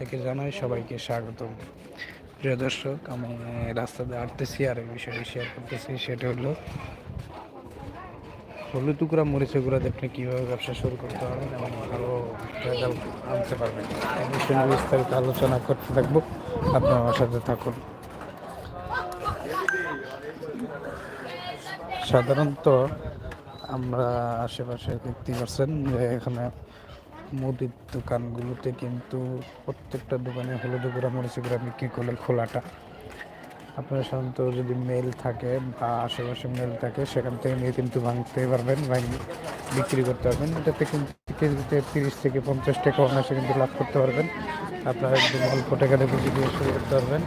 থেকে জানাই সবাইকে স্বাগতম। প্রিয় দর্শক, আমি রাস্তাতে হাঁটতেছি আর এই বিষয়টি শেয়ার করতেছি সেটা হলো, হলুদ টুকরা, মরিচের গুঁড়াতে আপনি কীভাবে ব্যবসা শুরু করতে পারবেন এবং ভালো রেজাল্ট আনতে পারবেন এই বিষয়ে বিস্তারিত আলোচনা করতে থাকব। আপনি আমার সাথে থাকুন। সাধারণত আমরা আশেপাশে দেখতে পাচ্ছেন যে এখানে মুদির দোকানগুলোতে কিন্তু প্রত্যেকটা দোকানে হলুদ গুঁড়া মরিচের গুঁড়া বিক্রি করলে খোলাটা। আপনার সাধারণত যদি মেল থাকে বা আশেপাশে মেল থাকে, সেখান থেকে নিয়ে কিন্তু ভাঙতে পারবেন ভাঙিয়ে বিক্রি করতে পারবেন। এটাতে কিন্তু কেজিতে তিরিশ থেকে পঞ্চাশ টাকা অনায়াসে কিন্তু লাভ করতে পারবেন। আপনারা একদম অল্প টাকাতে বিক্রি দিয়ে শুরু করতে পারবেন।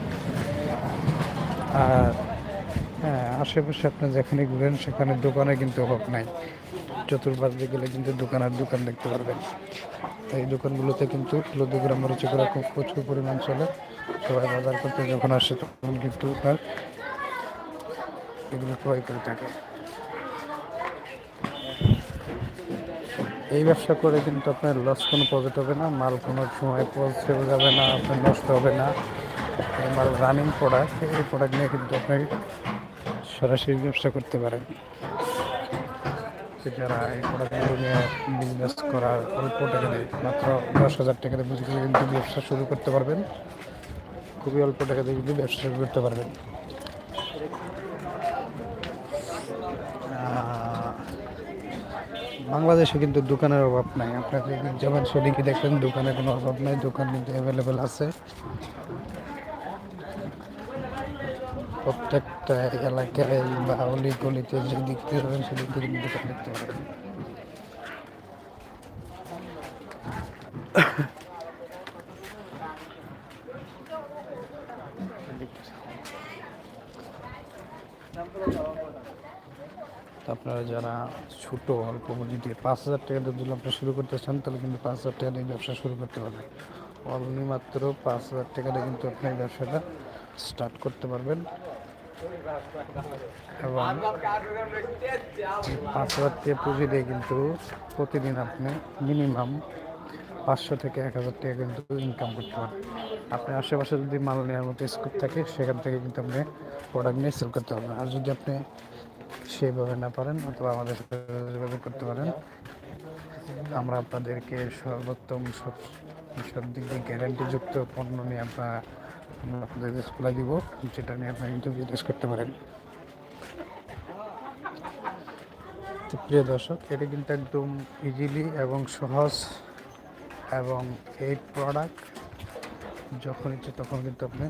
আর হ্যাঁ আশেপাশে আপনি যেখানে ঘুরেন, সেখানে দোকানে কিন্তু অভাব নাই। চতুর্পাশ গেলে কিন্তু দোকান আর দোকান দেখতে পারবেন। এই দোকানগুলোতে কিন্তু লুদুগ্রাম মরিচিগুলো খুব প্রচুর পরিমাণ চলে। সবাই বাজার করতে যখন আসে তখন কিন্তু তার এগুলো ক্রয় করে থাকে। এই ব্যবসা করে কিন্তু আপনার লস কোনো প্রফিট হবে না, মাল কোনো সময় পৌঁছেও যাবে না, আপনার নষ্ট হবে না। মাল রানিং প্রোডাক্ট এই প্রোডাক্ট নিয়ে কিন্তু আপনি সরাসরি ব্যবসা করতে পারেন। যারা এই প্রোডাক্টগুলো নিয়ে বিজনেস করার অল্প টাকা দিয়ে মাত্র দশ হাজার টাকা দিয়ে বুঝে কিন্তু ব্যবসা শুরু করতে পারবেন। খুবই অল্প টাকা দিয়ে কিন্তু ব্যবসা শুরু করতে পারবেন। বাংলাদেশে কিন্তু দোকানের অভাব নাই। আপনাকে যেমন সেদিকে দেখবেন দোকানে কোনো অভাব নাই, দোকান কিন্তু অ্যাভেলেবেল আছে। প্রত্যেকটা এলাকায় বা অলি গলিতে যে থেকে যাবেন সেদিক থেকে কিন্তু দেখতে পারেন তো আপনারা যারা ছোট, অল্প পুঁজি দিয়ে পাঁচ হাজার টাকা দিয়ে যদি আপনি শুরু করতে চান, তাহলে কিন্তু পাঁচ হাজার টাকা দিয়ে ব্যবসা শুরু করতে পারবেন। অনলি মাত্র পাঁচ হাজার টাকা দিয়ে কিন্তু আপনি এই ব্যবসাটা স্টার্ট করতে পারবেন। এবং পাঁচ হাজার পুঁজি দিয়ে কিন্তু প্রতিদিন আপনি মিনিমাম পাঁচশো থেকে এক হাজার টাকা কিন্তু ইনকাম করতে পারবেন। আপনার আশেপাশে যদি মাল নেওয়ার মতো স্কোপ থাকে, সেখান থেকে কিন্তু আপনি প্রোডাক্ট নিয়ে সেল করতে পারবেন। আর যদি আপনি সেভাবে না পারেন অথবা আমাদের সাথে যোগাযোগ করতে পারেন, আমরা আপনাদেরকে সর্বোত্তম সব সব দিক দিয়ে গ্যারান্টিযুক্ত পণ্য নিয়ে আমরা আমরা আপনাদের খোলা দিব, যেটা নিয়ে আপনারা কিন্তু বিজনেস করতে পারেন। প্রিয় দর্শক, এটা কিন্তু একদম ইজিলি এবং সহজ এবং এই প্রোডাক্ট যখন ইচ্ছে তখন কিন্তু আপনি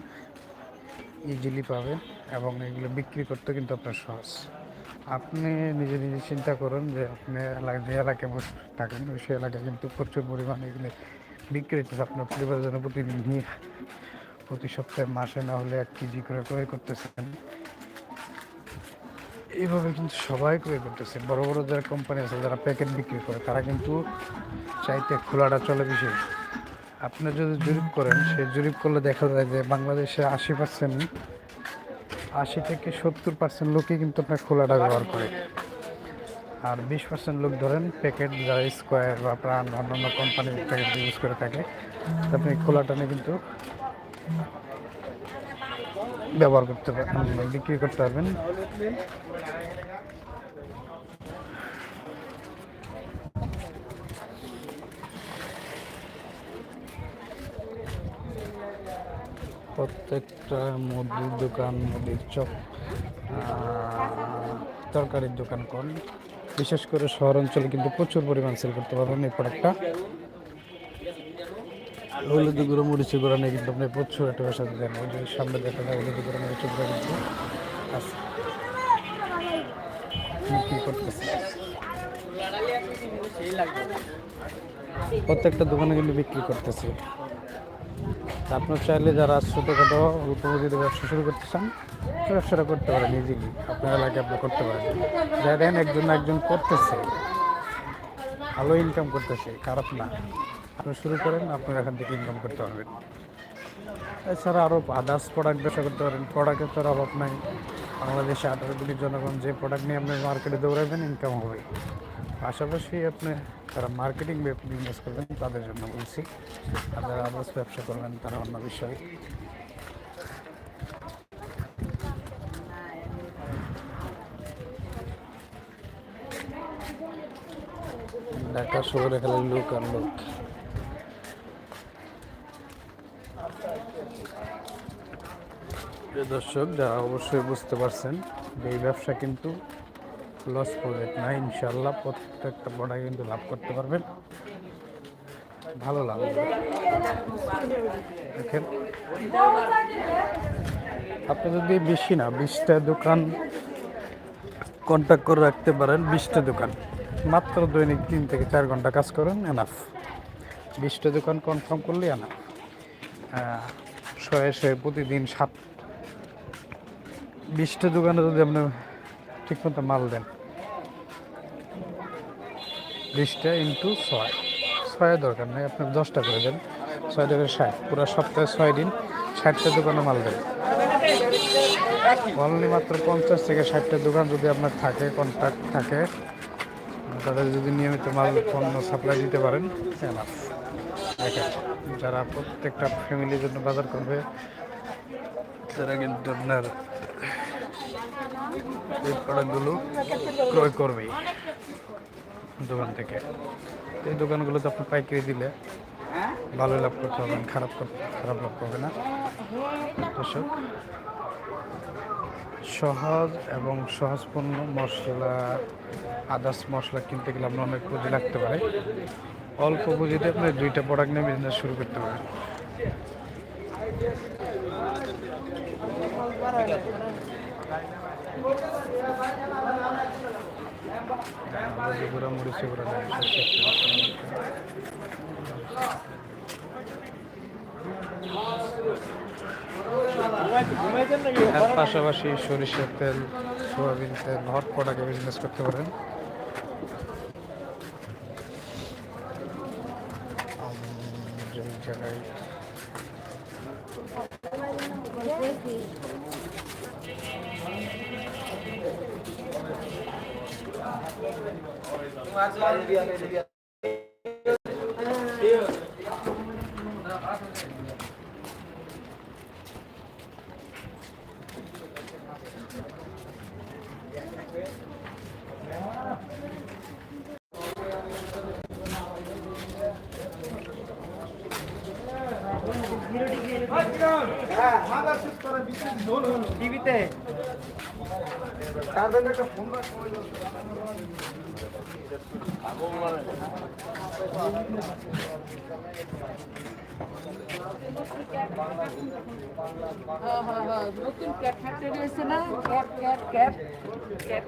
ইজিলি পাবেন এবং এগুলো বিক্রি করতে কিন্তু আপনার সহজ। আপনি নিজে নিজে চিন্তা করুন যে আপনি এলাকায় যে এলাকায় বসে থাকেন সেই এলাকায় কিন্তু প্রচুর পরিমাণে এগুলো বিক্রি আপনার পরিবারের জন্য প্রতিদিন নিয়ে প্রতি সপ্তাহে মাসে না হলে এক কেজি করে ক্রয় করতেছেন। এইভাবে কিন্তু সবাই ক্রয় করতেছে। বড় বড় যারা কোম্পানি আছে, যারা প্যাকেট বিক্রি করে, তারা কিন্তু চাইতে খোলাটা চলে বেশি আপনি যদি জরিপ করেন, সে জরিপ করলে দেখা যায় যে বাংলাদেশে আশি পার্সেন্ট আশি থেকে সত্তর পার্সেন্ট লোকই কিন্তু আপনার খোলাটা ব্যবহার করে। আর বিশ পার্সেন্ট লোক ধরেন প্যাকেট যারা স্কোয়ার বা প্রাণ অন্যান্য কোম্পানির প্যাকেট ইউজ করে থাকে আপনি খোলাটা নিয়ে কিন্তু ব্যবহার করতে পারবেন, বিক্রি করতে পারবেন। প্রত্যেকটা মুদির দোকান, মুদির চপ তরকারির দোকান কোন? বিশেষ করে শহর অঞ্চলে কিন্তু প্রচুর পরিমাণ সেল করতে পারবেন এই প্রোডাক্টটা হলুদ, গুঁড়ো, মরিচ, গুঁড়ো নিয়ে কিন্তু আপনি প্রচুর একটা ব্যবসা দেন ওই যে সামনে দেখা যায় হলুদ, গুঁড়ো, মরিচ, গুঁড়ো কিন্তু করতেছে? প্রত্যেকটা দোকানে কিন্তু বিক্রি করতেছে। আপনার চাইলে যারা ছোটোখাটো অল্প পুঁজিতে ব্যবসা শুরু করতে চান, ব্যবসাটা করতে পারেন ইজিলি আপনার এলাকায় আপনি করতে পারেন। যা দেন একজন একজন করতেছে। ভালো ইনকাম করতেছে, খারাপ না। আপনি শুরু করেন, আপনার এখান থেকে ইনকাম করতে পারবেন। এছাড়া আরও আদার্স প্রোডাক্ট ব্যবসা করতে পারেন। প্রোডাক্টের তো অভাব নাই। বাংলাদেশে আঠারো কোটি জনগণ যে প্রোডাক্ট নিয়ে আপনি মার্কেটে দৌড়াবেন ইনকাম হবে। পাশাপাশি আপনি যারা মার্কেটিং বিজনেস করবেন, তাদের জন্য বলছি আর যারা আদার্স ব্যবসা করবেন, তারা অন্য বিষয়। ঢাকা শহরে খালি লোক আর লোক। দর্শক, যারা অবশ্যই বুঝতে পারছেন এই ব্যবসা কিন্তু লস প্রজেক্ট না ইনশাল্লাহ প্রত্যেকটা প্রোডাক্ট কিন্তু লাভ করতে পারবেন। ভালো লাভ দেখেন, আপনি যদি বেশি না, বিশটা দোকান কন্ট্যাক্ট করে রাখতে পারেন, বিশটা দোকান। মাত্র দৈনিক তিন থেকে চার ঘণ্টা কাজ করেন এনাফ বিশটা দোকান কনফার্ম করলে এনাফ শয়ে শয়ে প্রতিদিন সাত বিশটা দোকানে যদি আপনি ঠিকমতো মাল দেন। বিশটা ইন্টু ছয়। ছয় দরকার নেই, আপনি দশটা করে দেন। ছয় থেকে ষাট, পুরো সপ্তাহে ছয় দিন ষাটটা দোকানে মাল দেন। অনলি মাত্র পঞ্চাশ থেকে ষাটটা দোকান যদি আপনার থাকে কন্ট্রাক্ট থাকে, তাদের যদি নিয়মিত মাল পণ্য সাপ্লাই দিতে পারেন। যারা প্রত্যেকটা ফ্যামিলির জন্য বাজার করবে, তারা কিন্তু আপনার এই প্রোডাক্টগুলো ক্রয় করবেই দোকান থেকে। এই দোকানগুলোতে আপনি পাইকারি দিলে ভালো লাভ করতে পারবেন খারাপ খারাপ লাভ করবে না। দর্শক, সহজ এবং সহজপূর্ণ মশলা আদার্স মশলা কিনতে গেলে আপনার অনেক পুঁজি লাগতে পারে। অল্প পুঁজিতে আপনি দুইটা প্রোডাক্ট নিয়ে বিজনেস শুরু করতে পারেন। গুঁড়া মরিচে গুঁড়া। এর পাশাপাশি সরিষার তেল, সোয়াবিন তেল, হট প্রোডাক্টে বিজনেস করতে পারেন জায়গায় টিভিতে হ্যাঁ হ্যাঁ হ্যাঁ নতুন ক্যাপ ফ্যাক্টরি না? Cap cap cap